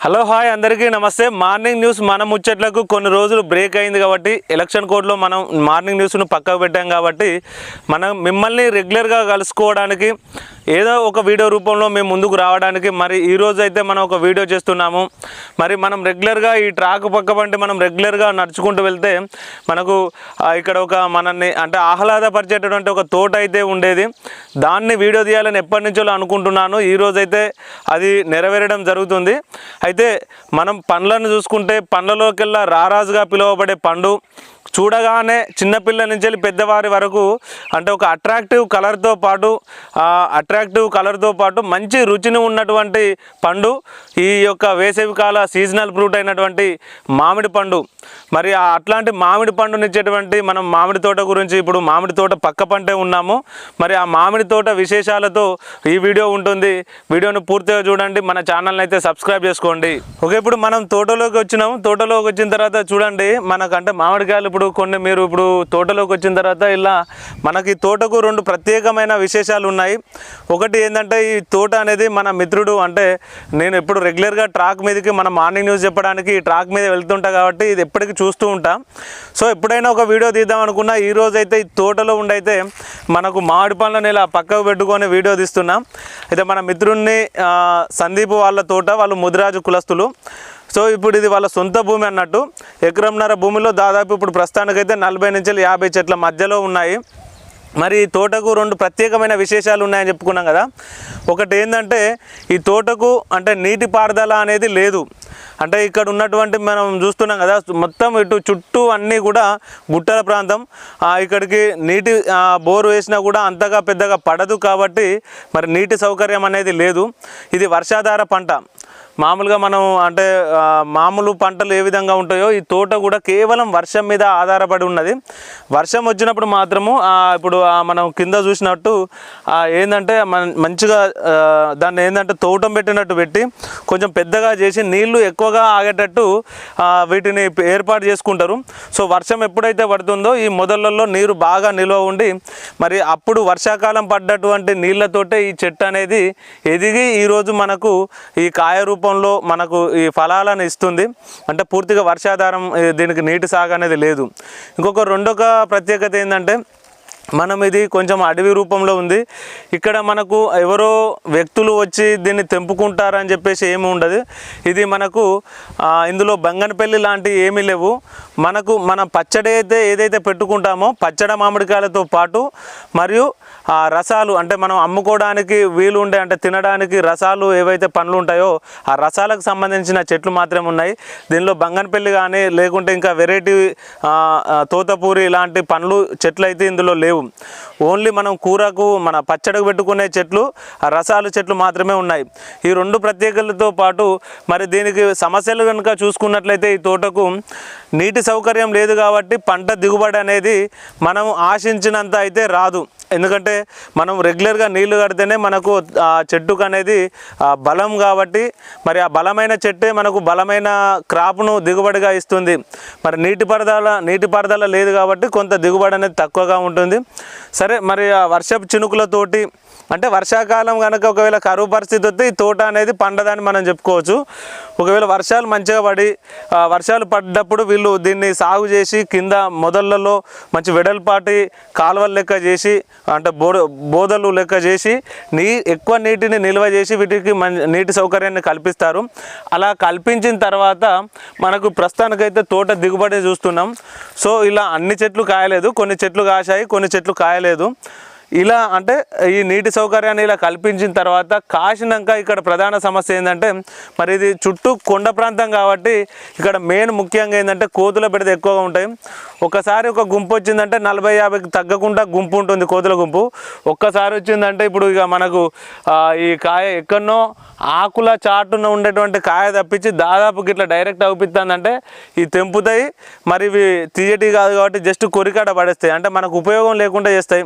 Hello hi అందరికీ నమస్తే. Morning news మన ముచ్చట్లకు కొన్ని రోజులు బ్రేక్ అయింది కాబట్టి ఎలక్షన్ కోడ్లో మనం మార్నింగ్ న్యూస్ను పక్కకు పెట్టాం కాబట్టి మనం మిమ్మల్ని రెగ్యులర్గా కలుసుకోవడానికి ఏదో ఒక వీడియో రూపంలో మేము ముందుకు రావడానికి మరి ఈరోజు అయితే మనం ఒక వీడియో చేస్తున్నాము. మరి మనం రెగ్యులర్గా ఈ ట్రాక్ పక్క పంటే మనం రెగ్యులర్గా నడుచుకుంటూ వెళ్తే మనకు ఇక్కడ ఒక మనల్ని అంటే ఆహ్లాదపరిచేటటువంటి ఒక తోట అయితే ఉండేది. దాన్ని వీడియో తీయాలని ఎప్పటి నుంచో అనుకుంటున్నాను. ఈరోజు అయితే అది నెరవేరడం జరుగుతుంది. అయితే మనం పండ్లను చూసుకుంటే పండ్లలోకెల్లా రారాజుగా పిలువబడే పండు చూడగానే చిన్నపిల్ల నుంచి వెళ్ళి పెద్దవారి వరకు అంటే ఒక అట్రాక్టివ్ కలర్తో పాటు అట్రాక్టివ్ కలర్తో పాటు మంచి రుచిని ఉన్నటువంటి పండు. ఈ యొక్క వేసవికాల సీజనల్ ఫ్రూట్ అయినటువంటి మామిడి పండు. మరి అట్లాంటి మామిడి పండునిచ్చేటువంటి మనం మామిడి తోట గురించి ఇప్పుడు మామిడి తోట పక్క పంటే ఉన్నాము. మరి ఆ మామిడి తోట విశేషాలతో ఈ వీడియో ఉంటుంది. వీడియోను పూర్తిగా చూడండి. మన ఛానల్ని అయితే సబ్స్క్రైబ్ చేసుకోండి. ఓకే ఇప్పుడు మనం తోటలోకి వచ్చినాము. తోటలోకి వచ్చిన తర్వాత చూడండి. మనకంటే మామిడికాయలు ఇప్పుడు కొన్ని మీరు ఇప్పుడు తోటలోకి వచ్చిన తర్వాత ఇలా మనకి తోటకు రెండు ప్రత్యేకమైన విశేషాలు ఉన్నాయి. ఒకటి ఏంటంటే ఈ తోట అనేది మన మిత్రుడు అంటే నేను ఎప్పుడు రెగ్యులర్గా ట్రాక్ మీదకి మన మార్నింగ్ న్యూస్ చెప్పడానికి ఈ ట్రాక్ మీద వెళ్తుంటా కాబట్టి ఇది ఎప్పటికీ చూస్తూ ఉంటా. సో ఎప్పుడైనా ఒక వీడియో తీద్దాం అనుకున్నా ఈ రోజు అయితే ఈ తోటలో ఉండైతే మనకు మామిడి పండ్లను ఇలా పక్కకు పెట్టుకొని వీడియో తీస్తున్నాం. అయితే మన మిత్రుణ్ణి సందీప్ వాళ్ళ తోట వాళ్ళు ముదిరాజు కులస్తులు. సో ఇప్పుడు ఇది వాళ్ళ సొంత భూమి అన్నట్టు. ఎకరంన్నర భూమిలో దాదాపు ఇప్పుడు ప్రస్తుతానికైతే నలభై నుంచి యాభై చెట్ల మధ్యలో ఉన్నాయి. మరి ఈ తోటకు రెండు ప్రత్యేకమైన విశేషాలు ఉన్నాయని చెప్పుకున్నాం కదా. ఒకటి ఏంటంటే ఈ తోటకు అంటే నీటి పారుదల అనేది లేదు. అంటే ఇక్కడ ఉన్నటువంటి మనం చూస్తున్నాం కదా మొత్తం ఇటు చుట్టూ అన్నీ కూడా గుట్టల ప్రాంతం. ఇక్కడికి నీటి బోరు వేసినా కూడా అంతగా పెద్దగా పడదు కాబట్టి మరి నీటి సౌకర్యం అనేది లేదు. ఇది వర్షాధార పంట. మామూలుగా మనం అంటే మామూలు పంటలు ఏ విధంగా ఉంటాయో ఈ తోట కూడా కేవలం వర్షం మీద ఆధారపడి ఉన్నది. వర్షం వచ్చినప్పుడు మాత్రము ఇప్పుడు మనం కింద చూసినట్టు ఏంటంటే మంచిగా దాన్ని ఏంటంటే తోటం పెట్టినట్టు పెట్టి కొంచెం పెద్దగా చేసి నీళ్ళు ఎక్కువగా ఆగేటట్టు వీటిని ఏర్పాటు చేసుకుంటారు. సో వర్షం ఎప్పుడైతే పడుతుందో ఈ మొదళ్ళల్లో నీరు బాగా నిల్వ ఉండి మరి అప్పుడు వర్షాకాలం పడ్డటువంటి నీళ్ళతోటే ఈ చెట్టు అనేది ఎదిగి ఈరోజు మనకు ఈ కాయ రూపంలో మనకు ఈ ఫలాలను ఇస్తుంది. అంటే పూర్తిగా వర్షాధారం దీనికి నీటి సాగు అనేది లేదు. ఇంకొక రెండొక ప్రత్యేకత ఏంటంటే మనం ఇది కొంచెం అడవి రూపంలో ఉంది. ఇక్కడ మనకు ఎవరో వ్యక్తులు వచ్చి దీన్ని తెంపుకుంటారని చెప్పేసి ఏమి ఉండదు. ఇది మనకు ఇందులో బంగనపల్లి లాంటివి ఏమీ లేవు. మనకు మన పచ్చడి అయితే ఏదైతే పెట్టుకుంటామో పచ్చడి మామిడికాయలతో పాటు మరియు ఆ రసాలు అంటే మనం అమ్ముకోవడానికి వీలు ఉండే అంటే తినడానికి రసాలు ఏవైతే పండ్లు ఉంటాయో ఆ రసాలకు సంబంధించిన చెట్లు మాత్రమే ఉన్నాయి. దీనిలో బంగనపల్లి కానీ లేకుంటే ఇంకా వెరైటీ తోతపూరి ఇలాంటి పండ్లు చెట్లు అయితే ఇందులో లేవు. ఓన్లీ మనం కూరకు మన పచ్చడికి పెట్టుకునే చెట్లు ఆ రసాలు చెట్లు మాత్రమే ఉన్నాయి. ఈ రెండు ప్రత్యేకతలతో పాటు మరి దీనికి సమస్యలు కనుక చూసుకున్నట్లయితే ఈ తోటకు నీటి సౌకర్యం లేదు కాబట్టి పంట దిగుబడి అనేది మనం ఆశించినంత అయితే రాదు. ఎందుకంటే మనం రెగ్యులర్గా నీళ్ళు కడితేనే మనకు ఆ చెట్టుకు అనేది బలం కాబట్టి మరి ఆ బలమైన చెట్టే మనకు బలమైన క్రాప్ను దిగుబడిగా ఇస్తుంది. మరి నీటి పారుదల నీటి పారుదల లేదు కాబట్టి కొంత దిగుబడి అనేది తక్కువగా ఉంటుంది. సరే మరి ఆ వర్షపు చినుకులతోటి అంటే వర్షాకాలం కనుక ఒకవేళ కరువు పరిస్థితి వస్తే ఈ తోట అనేది పండదని మనం చెప్పుకోవచ్చు. ఒకవేళ వర్షాలు మంచిగా పడి వర్షాలు పడ్డప్పుడు వీళ్ళు దీన్ని సాగు చేసి కింద మొదళ్ళలో మంచి వెడల్పాటి కాలువలు లెక్క చేసి అంటే బో బోధలు లెక్క చేసి నీ ఎక్కువ నీటిని నిల్వ చేసి వీటికి మం నీటి సౌకర్యాన్ని కల్పిస్తారు. అలా కల్పించిన తర్వాత మనకు ప్రస్తుతానికైతే తోట దిగుబడి చూస్తున్నాం. సో ఇలా అన్ని చెట్లు కాయలేదు కొన్ని చెట్లు కాశాయి కొన్ని చెట్లు కాయలేదు. ఇలా అంటే ఈ నీటి సౌకర్యాన్ని ఇలా కల్పించిన తర్వాత కాసినాక ఇక్కడ ప్రధాన సమస్య ఏంటంటే మరి ఇది చుట్టూ కొండ ప్రాంతం కాబట్టి ఇక్కడ మెయిన్ ముఖ్యంగా ఏంటంటే కోతుల బిడత ఎక్కువగా ఉంటాయి. ఒకసారి ఒక గుంపు వచ్చిందంటే నలభై యాభైకి తగ్గకుండా గుంపు ఉంటుంది కోతుల గుంపు. ఒక్కసారి వచ్చిందంటే ఇప్పుడు ఇక మనకు ఈ కాయ ఎక్కడనో ఆకుల చాటున ఉండేటువంటి కాయ తప్పించి దాదాపు ఇట్లా డైరెక్ట్ అవుపిస్తుందంటే ఈ తెంపుతాయి. మరి ఇవి తీయటి కాదు కాబట్టి జస్ట్ కొరికాడ పడేస్తాయి. అంటే మనకు ఉపయోగం లేకుండా చేస్తాయి.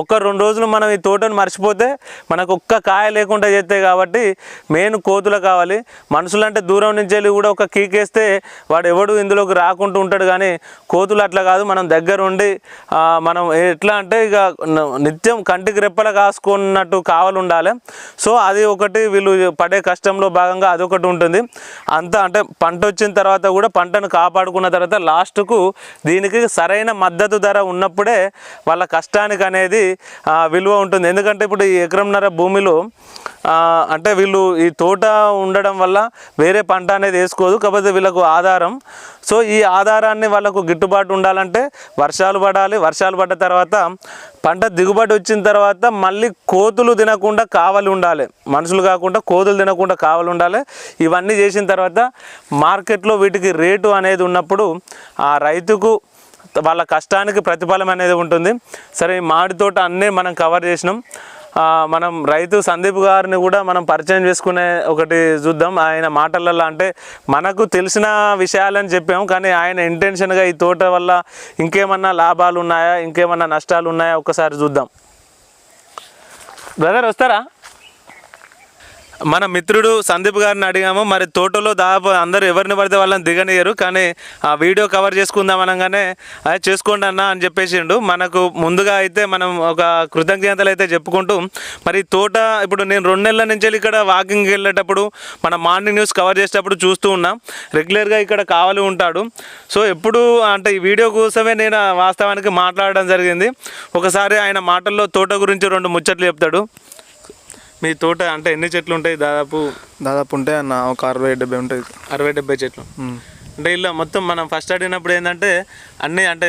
ఒక్క రెండు రోజులు మనం ఈ తోటను మర్చిపోతే మనకు ఒక్క కాయ లేకుండా చేస్తాయి కాబట్టి మెయిన్ కోతులు కావాలి. మనుషులంటే దూరం నుంచి వెళ్ళి కూడా ఒక కీకేస్తే వాడు ఎవడు ఇందులోకి రాకుండా ఉంటాడు కానీ కోతులు అట్లా కాదు. మనం దగ్గర ఉండి మనం ఎట్లా అంటే ఇక నిత్యం కంటికి రెప్పల కాసుకున్నట్టు కావాలి ఉండాలి. సో అది ఒకటి వీళ్ళు పడే కష్టంలో భాగంగా అదొకటి ఉంటుంది. అంతా అంటే పంట వచ్చిన తర్వాత కూడా పంటను కాపాడుకున్న తర్వాత లాస్ట్కు దీనికి సరైన మద్దతు ధర ఉన్నప్పుడే వాళ్ళ కష్టానికి అనేది విలువ ఉంటుంది. ఎందుకంటే ఇప్పుడు ఈ ఎకరంన్నర భూమిలో అంటే వీళ్ళు ఈ తోట ఉండడం వల్ల వేరే పంట అనేది వేసుకోదు కాకపోతే వీళ్ళకు ఆధారం. సో ఈ ఆధారాన్ని వాళ్ళకు గిట్టుబాటు ఉండాలంటే వర్షాలు పడాలి. వర్షాలు పడ్డ తర్వాత పంట దిగుబడి వచ్చిన తర్వాత మళ్ళీ కోతులు తినకుండా కావాలి ఉండాలి. మనుషులు కాకుండా కోతులు తినకుండా కావాలి ఉండాలి. ఇవన్నీ చేసిన తర్వాత మార్కెట్లో వీటికి రేటు అనేది ఉన్నప్పుడు ఆ రైతుకు వాళ్ళ కష్టానికి ప్రతిఫలం అనేది ఉంటుంది. సరే మాడి మామిడి తోట అన్నీ మనం కవర్ చేసినాం. మనం రైతు సందీప్ గారిని కూడా మనం పరిచయం చేసుకునే ఒకటి చూద్దాం. ఆయన మాటలలో అంటే మనకు తెలిసిన విషయాలని చెప్పాము కానీ ఆయన ఇంటెన్షన్గా ఈ తోట వల్ల ఇంకేమన్నా లాభాలు ఉన్నాయా? ఇంకేమన్నా నష్టాలు ఉన్నాయా? ఒకసారి చూద్దాం. బ్రదర్ వస్తారా? మన మిత్రుడు సందీప్ గారిని అడిగాము. మరి తోటలో దాదాపు అందరూ ఎవరిని పడితే వాళ్ళని దిగనియరు. కానీ ఆ వీడియో కవర్ చేసుకుందాం అనగానే "అది చేసుకోండి అన్న అని చెప్పేసిండు. మనకు ముందుగా అయితే మనం ఒక కృతజ్ఞతలు అయితే చెప్పుకుంటూ మరి తోట ఇప్పుడు నేను రెండు నెలల నుంచి వెళ్ళి ఇక్కడ వాకింగ్కి వెళ్ళేటప్పుడు మన మార్నింగ్ న్యూస్ కవర్ చేసేటప్పుడు చూస్తూ ఉన్నాం రెగ్యులర్గా ఇక్కడ కావాలి ఉంటాడు. సో ఎప్పుడు అంటే ఈ వీడియో కోసమే నేను వాస్తవానికి మాట్లాడడం జరిగింది. ఒకసారి ఆయన మాటల్లో తోట గురించి రెండు ముచ్చట్లు చెప్తాడు. మీ తోట అంటే ఎన్ని చెట్లు ఉంటాయి దాదాపు? దాదాపు ఉంటే అన్న ఒక అరవై డెబ్బై ఉంటుంది అరవై డెబ్బై చెట్లు. అంటే ఇలా మొత్తం మనం ఫస్ట్ అడిగినప్పుడు ఏంటంటే అన్ని అంటే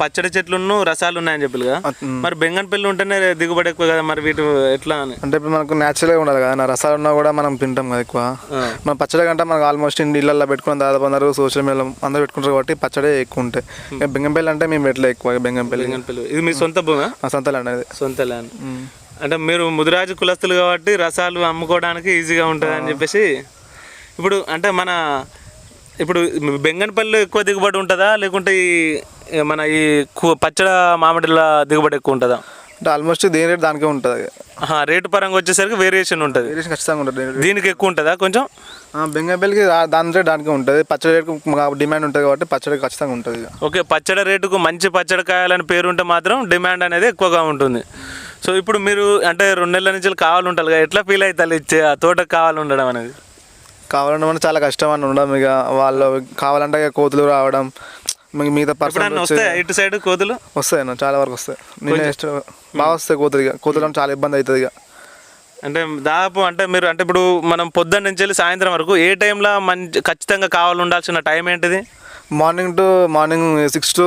పచ్చడి చెట్లును రసాలు ఉన్నాయని చెప్పి కదా. మరి బెంగన్పల్లి ఉంటేనే దిగుబడి ఎక్కువ కదా మరి వీటి ఎట్లా అని? అంటే ఇప్పుడు మనకు న్యాచురల్గా ఉండాలి కదా నా రసాలు ఉన్నా కూడా మనం తింటాం కదా ఎక్కువ. మన పచ్చడి కంటే మనకు ఆల్మోస్ట్ ఇళ్ళల్లో పెట్టుకున్న దాదాపు అందరూ సోషల్ మీడియాలో అందరూ పెట్టుకుంటారు కాబట్టి పచ్చడే ఎక్కువ ఉంటాయి. బెంగంపల్లి అంటే మేము పెట్టలే ఎక్కువ బెంగంపల్లి బెంగన్పల్లి ఇది మీ సొంత భూమా? సంతలు అనేది సొంత ల్యాండ్. అంటే మీరు ముదిరాజు కులస్తులు కాబట్టి రసాలు అమ్ముకోవడానికి ఈజీగా ఉంటుంది అని చెప్పేసి ఇప్పుడు అంటే మన ఇప్పుడు బెంగన్పల్లిలో ఎక్కువ దిగుబడి ఉంటుందా? లేకుంటే ఈ మన ఈ పచ్చడ మామిడిల దిగుబడి ఎక్కువ ఉంటుందా? అంటే ఆల్మోస్ట్ దేని రేట్ దానికే ఉంటుంది. రేటు పరంగా వచ్చేసరికి వేరియేషన్ ఉంటుంది. వేరియేషన్ ఖచ్చితంగా ఉంటుంది. దీనికి ఎక్కువ ఉంటుందా కొంచెం? బెంగంపల్లికి దాని రేట్ దానికే ఉంటుంది. పచ్చడి రేట్ డిమాండ్ ఉంటుంది కాబట్టి పచ్చడి ఖచ్చితంగా ఉంటుంది. ఓకే పచ్చడి రేటుకు మంచి పచ్చడి కాయాలని పేరు ఉంటే మాత్రం డిమాండ్ అనేది ఎక్కువగా ఉంటుంది. సో ఇప్పుడు మీరు అంటే రెండు నెలల నుంచి కావాలి ఉంటారు కదా ఎట్లా ఫీల్ అవుతారు? ఇచ్చే ఆ తోటకు కావాలి ఉండడం అనేది? కావాలంటే మనం చాలా కష్టం అని ఉండడం ఇక. వాళ్ళు కావాలంటే కోతులు రావడం మిగ- మిగతా పర్సన్ ఇటు సైడ్ కోతులు? వస్తాయి చాలా వరకు వస్తాయి. నేను బాగా వస్తాయి కోతులు ఇక. కోతులు చాలా ఇబ్బంది అవుతుంది ఇక. అంటే దాదాపు అంటే మీరు అంటే ఇప్పుడు మనం పొద్దున్న నుంచి వెళ్ళి సాయంత్రం వరకు ఏ టైంలో మంచి ఖచ్చితంగా కావాలి ఉండాల్సిన టైం ఏంటిది? Morning to morning six to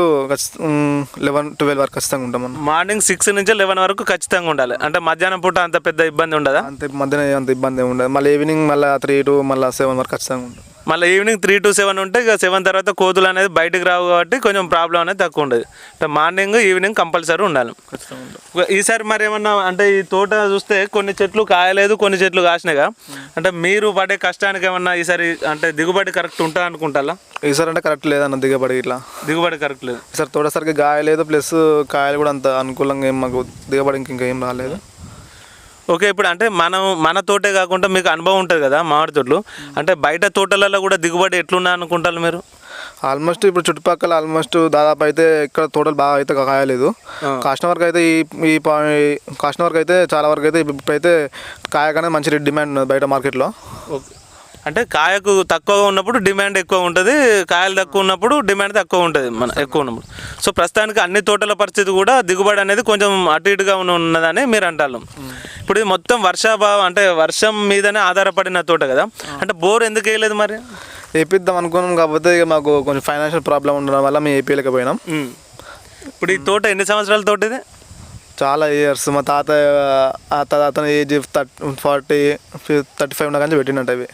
eleven twelve వరకు ఖచ్చితంగా ఉంటాం మనం మార్నింగ్ సిక్స్ నుంచి లెవెన్ వరకు ఖచ్చితంగా ఉండాలి. అంటే మధ్యాహ్నం పూట అంత పెద్ద ఇబ్బంది ఉండదా? అంత మధ్యన అంత ఇబ్బంది ఉండదు. మళ్ళీ ఈవినింగ్ మళ్ళీ త్రీ టు మళ్ళీ సెవెన్ వరకు ఖచ్చితంగా ఉంటుంది మళ్ళీ ఈవినింగ్ త్రీ టు సెవెన్ ఉంటే ఇక సెవెన్ తర్వాత కోతులు అనేది బయటకు రావు కాబట్టి కొంచెం ప్రాబ్లం అనేది తక్కువ ఉండదు. అంటే మార్నింగ్ ఈవినింగ్ కంపల్సరీ ఉండాలి. ఈసారి మరి ఏమన్నా అంటే ఈ తోట చూస్తే కొన్ని చెట్లు కాయలేదు కొన్ని చెట్లు కాసినాయిగా. అంటే మీరు పడే కష్టానికి ఏమన్నా ఈసారి అంటే దిగుబడి కరెక్ట్ ఉంటుంది అనుకుంటారా? ఈసారి అంటే కరెక్ట్ లేదన్న దిగబడి ఇట్లా. దిగుబడి కరెక్ట్ లేదు. ఈసారి తోటసరికి గాయలేదు ప్లస్ కాయలు కూడా అంత అనుకూలంగా ఏం మాకు దిగబడి ఇంక ఏం రాలేదు. ఓకే ఇప్పుడు అంటే మనం మన తోటే కాకుండా మీకు అనుభవం ఉంటుంది కదా మామిడి తోటలు. అంటే బయట తోటలలో కూడా దిగుబడి ఎట్లున్నా అనుకుంటారు మీరు? ఆల్మోస్ట్ ఇప్పుడు చుట్టుపక్కల ఆల్మోస్ట్ దాదాపు అయితే ఇక్కడ తోటలు బాగా అయితే కాయలేదు. కాసిన వరకు అయితే ఈ ఈ కాసిన వరకు అయితే చాలా వరకు అయితే ఇప్పుడైతే కాయగానే మంచి డిమాండ్ బయట మార్కెట్లో. ఓకే. అంటే కాయకు తక్కువగా ఉన్నప్పుడు డిమాండ్ ఎక్కువ ఉంటుంది కాయలు తక్కువ ఉన్నప్పుడు డిమాండ్ తక్కువ ఉంటుంది మన ఎక్కువ ఉన్నప్పుడు. సో ప్రస్తుతానికి అన్ని తోటల పరిస్థితి కూడా దిగుబడి అనేది కొంచెం అటు ఇటుగా ఉన్న- ఉన్నదని మీరు అంటారు. ఇప్పుడు ఇది మొత్తం వర్షాభావం అంటే వర్షం మీదనే ఆధారపడిన తోట కదా? అంటే బోర్ ఎందుకు వేయలేదు మరి? వేపిద్దాం అనుకున్నాం కాకపోతే ఇక మాకు కొంచెం ఫైనాన్షియల్ ప్రాబ్లం ఉండడం వల్ల మేము ఉమ్. ఇప్పుడు ఈ తోట ఎన్ని సంవత్సరాల తోట ఇది? చాలా ఇయర్స్ మా తాత ఆ తాత అతను age thirty forty thirty five ఉన్న కానీ పెట్టినట్టు అవి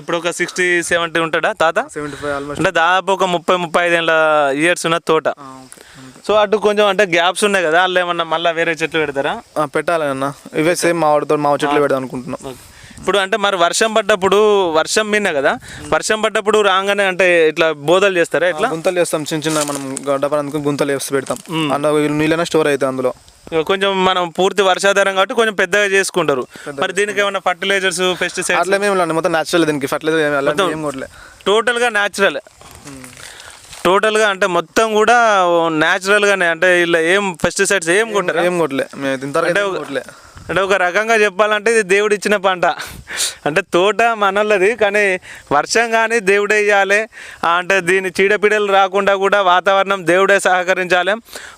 ఇప్పుడు ఒక సిక్స్టీ సెవెంటీ ఉంటాడా తాత? సెవెంటీ ఫైవ్ ఆల్మోస్ట్ అంటే దాదాపు ఒక ముప్పై ముప్పై ఐదేళ్ళ ఇయర్స్ ఉన్న తోట. సో అటు కొంచెం అంటే గ్యాప్స్ ఉన్నాయి కదా వాళ్ళు ఏమన్నా మళ్ళీ వేరే చెట్లు పెడతారా? పెట్టాలి అన్న. ఇవే సేమ్ మా వాడితో మా చెట్లు పెడదాం అనుకుంటున్నాం. ఇప్పుడు అంటే మరి వర్షం పడ్డప్పుడు వర్షం మిన్న కదా వర్షం పడ్డప్పుడు రాగానే అంటే ఇట్లా బోధలు చేస్తారా ఇట్లా గుంతలు వేస్తాం చిన్న చిన్న మనం గడ్డపడ అందుకు గుంతలు వేసి పెడతాం. అందులో నీళ్ళైనా స్టోర్ అవుతాయి అందులో. కొంచెం మనం పూర్తి వర్షాధారం కాబట్టి కొంచెం పెద్దగా చేసుకుంటారు. మరి దీనికి ఏమైనా ఫర్టిలైజర్స్ పెస్టిసైడ్స్ అట్లా మొత్తం న్యాచురల్ దీనికి ఫర్టిలైజర్ టోటల్గా న్యాచురల్ టోటల్గా అంటే మొత్తం కూడా న్యాచురల్గానే అంటే ఇలా ఏం పెస్టిసైడ్స్ ఏం కొట్టరు? ఏం కొట్టలే. మేము అంటే ఒక రకంగా చెప్పాలంటే ఇది దేవుడు ఇచ్చిన పంట. అంటే తోట మనల్లది కానీ వర్షం కానీ దేవుడే ఇవ్వాలి అంటే దీని చీడపీడలు రాకుండా కూడా వాతావరణం దేవుడే సహకరించాలి.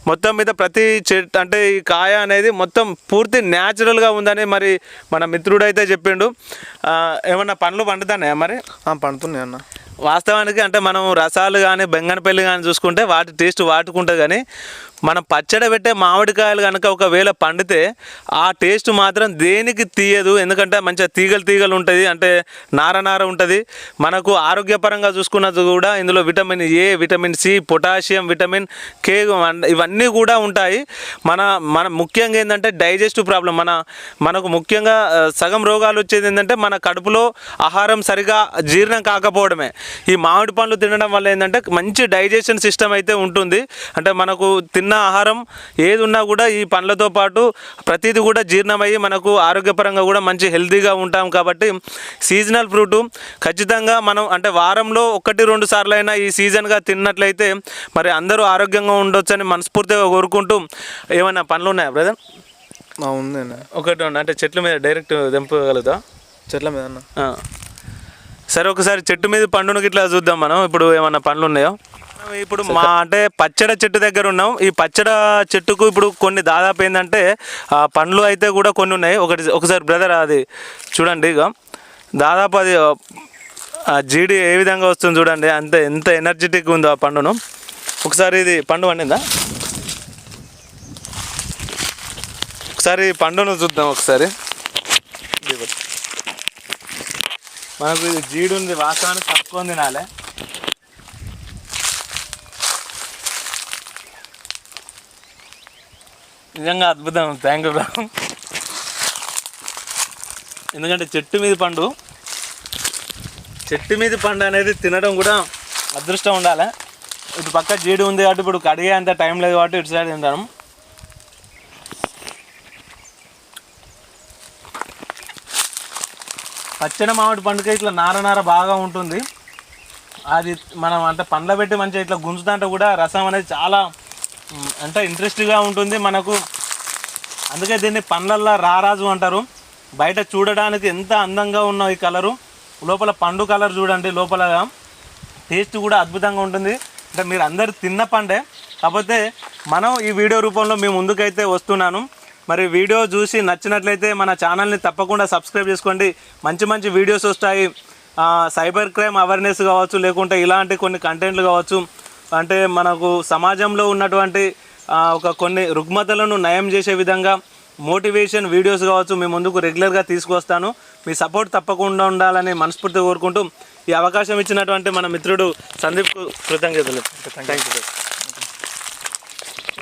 మొత్తం మీద ప్రతి చెట్టు అంటే ఈ కాయ అనేది మొత్తం పూర్తి న్యాచురల్గా ఉందని మరి మన మిత్రుడైతే చెప్పిండు. ఏమన్నా పండ్లు పండుతున్నాయా మరి? ఆ, పండుతున్నాయి అన్న. వాస్తవానికి అంటే మనం రసాలు కానీ బెంగనపల్లి కానీ చూసుకుంటే వాటి టేస్ట్ వాటుకుంటుంది కానీ మనం పచ్చడి పెట్టే మామిడికాయలు కనుక ఒకవేళ పండితే ఆ టేస్ట్ మాత్రం దేనికి తీయదు. ఎందుకంటే మంచిగా తీగలు తీగలు ఉంటుంది. అంటే నార నార ఉంటుంది. మనకు ఆరోగ్యపరంగా చూసుకున్నది కూడా ఇందులో vitamin A vitamin C potassium vitamin K ఇవన్నీ కూడా ఉంటాయి. మన మన ముఖ్యంగా ఏంటంటే డైజెస్టివ్ ప్రాబ్లం మన మనకు ముఖ్యంగా సగం రోగాలు వచ్చేది ఏంటంటే మన కడుపులో ఆహారం సరిగా జీర్ణం కాకపోవడమే. ఈ మామిడి పండ్లు తినడం వల్ల ఏంటంటే మంచి డైజెషన్ సిస్టమ్ అయితే ఉంటుంది అంటే మనకు తిన్న ఆహారం ఏది ఉన్నా కూడా ఈ పండ్లతో పాటు ప్రతిదీ కూడా జీర్ణమయ్యి మనకు ఆరోగ్యపరంగా కూడా మంచి హెల్తీగా ఉంటాం కాబట్టి సీజనల్ ఫ్రూట్ ఖచ్చితంగా మనం అంటే వారంలో ఒకటి రెండు సార్లు అయినా ఈ సీజన్గా తిన్నట్లయితే మరి అందరూ ఆరోగ్యంగా ఉండొచ్చని మనస్ఫూర్తిగా కోరుకుంటూ ఏమైనా పనులు ఉన్నాయా బ్రదర్ ఆ, ఉంది అన్న ఒకటి. అంటే చెట్ల మీద డైరెక్ట్ దింపగలుగుతా చెట్ల మీద అన్న. సరే ఒకసారి చెట్టు మీద పండును గిట్లా చూద్దాం మనం. ఇప్పుడు ఏమన్నా పండ్లు ఉన్నాయో ఇప్పుడు మా అంటే పచ్చడ చెట్టు దగ్గర ఉన్నాం. ఈ పచ్చడ చెట్టుకు ఇప్పుడు కొన్ని దాదాపు ఏంటంటే ఆ పండ్లు అయితే కూడా కొన్ని ఉన్నాయి. ఒకటి ఒకసారి బ్రదర్ అది చూడండి ఇక దాదాపు అది జీడి ఏ విధంగా వస్తుంది చూడండి. అంత ఎంత ఎనర్జెటిక్ ఉందో ఆ పండును. ఒకసారి ఇది పండు పండిందా? ఒకసారి పండును చూద్దాం ఒకసారి. ఇదిగో. మనకు ఇది జీడు ఉంది వాస్తవానికి తక్కువ తినాలి. నిజంగా అద్భుతం థ్యాంక్ యూ బ్రో ఎందుకంటే చెట్టు మీద పండు చెట్టు మీద పండు అనేది తినడం కూడా అదృష్టం ఉండాలి. ఇటు పక్క జీడి ఉంది కాబట్టి ఇప్పుడు కడిగే అంత టైం లేదు కాబట్టి ఇటు సైడ్ తింటాను. పచ్చడి మామిడి పండుగ ఇట్లా నార నార బాగా ఉంటుంది. అది మనం అంటే పండ్ల పెట్టి మంచిగా ఇట్లా గుంజుతంటే కూడా రసం అనేది చాలా అంటే ఇంట్రెస్ట్గా ఉంటుంది మనకు. అందుకే దీన్ని పండ్లల్లో రారాజు అంటారు. బయట చూడడానికి ఎంత అందంగా ఉన్న ఈ కలరు. లోపల పండు కలర్ చూడండి లోపల టేస్ట్ కూడా అద్భుతంగా ఉంటుంది. అంటే మీరు అందరు తిన్న పండే. కాకపోతే మనం ఈ వీడియో రూపంలో మేము ముందుకైతే వస్తున్నాను. మరి వీడియో చూసి నచ్చినట్లయితే మన ఛానల్ని తప్పకుండా సబ్స్క్రైబ్ చేసుకోండి. మంచి మంచి వీడియోస్ వస్తాయి. సైబర్ క్రైమ్ అవేర్నెస్ కావచ్చు లేకుంటే ఇలాంటి కొన్ని కంటెంట్లు కావచ్చు. అంటే మనకు సమాజంలో ఉన్నటువంటి ఒక కొన్ని రుగ్మతలను నయం చేసే విధంగా మోటివేషన్ వీడియోస్ కావచ్చు మీ ముందుకు రెగ్యులర్గా తీసుకొస్తాను. మీ సపోర్ట్ తప్పకుండా ఉండాలని మనస్ఫూర్తిగా కోరుకుంటూ ఈ అవకాశం ఇచ్చినటువంటి మన మిత్రుడు సందీప్కు కృతజ్ఞతలు. Thank you